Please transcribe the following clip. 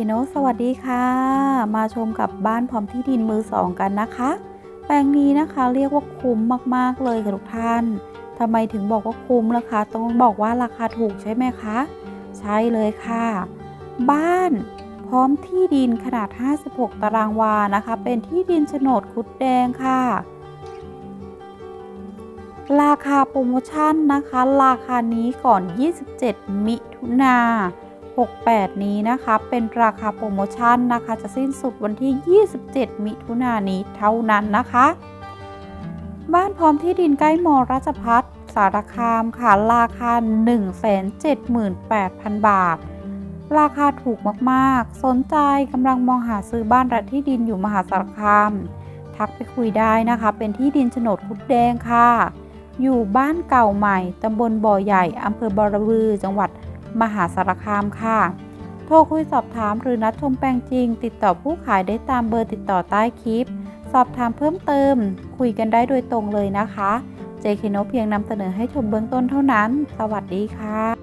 พี่โนสวัสดีค่ะ มาชมกับบ้านพร้อมที่ดินมือสองกันนะคะ แปลงนี้นะคะเรียกว่าคุ้มมากๆเลยค่ะทุกท่านทำไมถึงบอกว่าคุ้มล่ะคะ ต้องบอกว่าราคาถูกใช่ไหมคะ ใช่เลยค่ะ บ้านพร้อมที่ดินขนาด 56 ตารางวานะคะ เป็นที่ดินโฉนดคุดแดงค่ะ ราคาโปรโมชั่นนะคะ ราคานี้ก่อน 27 มิถุนา 68 นี้นะคะ เป็นราคาโปรโมชั่นนะคะ จะสิ้นสุดวันที่ 27 มิถุนายนนี้เท่านั้นนะคะ บ้านพร้อมที่ดินใกล้มอราชพัฒสารคามค่ะ ราคา 178,000 บาท ราคาถูกมากๆ สนใจกำลังมองหาซื้อบ้านและที่ดินอยู่มหาสารคาม ทักไปคุยได้นะคะ เป็นที่ดินโฉนดคุดแดงค่ะ อยู่บ้านเก่าใหม่ตำบลบ่อใหญ่อำเภอบอระบือจังหวัด มหาสารคามค่ะ โทรคุยสอบถามหรือนัดชมแปลงจริง ติดต่อผู้ขายได้ตามเบอร์ติดต่อใต้คลิป สอบถามเพิ่มเติม คุยกันได้โดยตรงเลยนะคะ เจคโนเพียงนำเสนอให้ชมเบื้องต้นเท่านั้น สวัสดีค่ะ